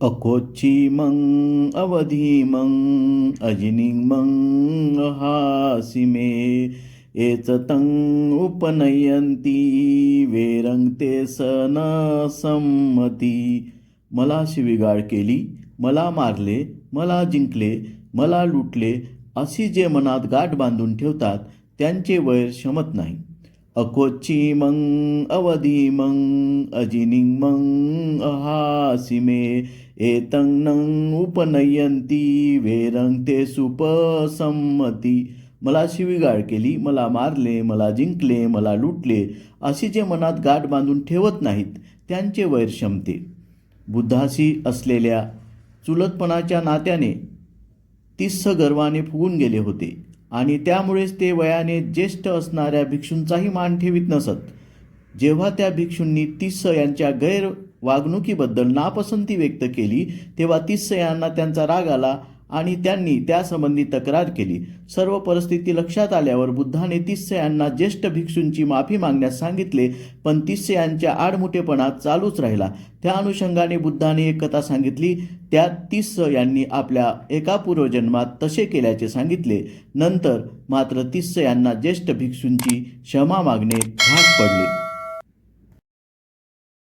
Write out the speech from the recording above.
अकोची मंग अवधी मं हासिमे एच तं उपनयंती वेरंगते सन संमती। मला शिवीगाळ केली मला मारले मला जिंकले मला लुटले अशी जे मनात गाठ बांधून ठेवतात त्यांचे वैर शमत नाही. अकोची मंग अवधी मं अजिनिंग मं अहासिमे एतं नंग उपनयंती वेरंगते सुपसंमती. मला शिवीगाळ केली मला मारले मला जिंकले मला लुटले अशी जे मनात गाठ बांधून ठेवत नाहीत त्यांचे वैर क्षमते. बुद्धाशी असलेल्या चुलतपणाच्या नात्याने तिस्स गर्वाने फुगून गेले होते. आणि त्यामुळेच ते वयाने ज्येष्ठ असणाऱ्या भिक्षूंचाही मान ठेवीत नसत. जेव्हा त्या भिक्षूंनी तिस्स यांच्या गैर वागणुकीबद्दल नापसंती व्यक्त केली तेव्हा तिस्स यांना त्यांचा राग आला आणि त्यांनी त्यासंबंधी तक्रार केली. सर्व परिस्थिती लक्षात आल्यावर बुद्धाने तिस्स यांना ज्येष्ठ भिक्षूंची माफी मागण्यास सांगितले पण तिस्स यांच्या आडमुठेपणा चालूच राहिला. त्या अनुषंगाने बुद्धाने एक कथा सांगितली त्यात तिस्स यांनी आपल्या एका पूर्वजन्मात तसे केल्याचे सांगितले. नंतर मात्र तिस्स यांना ज्येष्ठ भिक्षूंची क्षमा मागणे भाग पडले.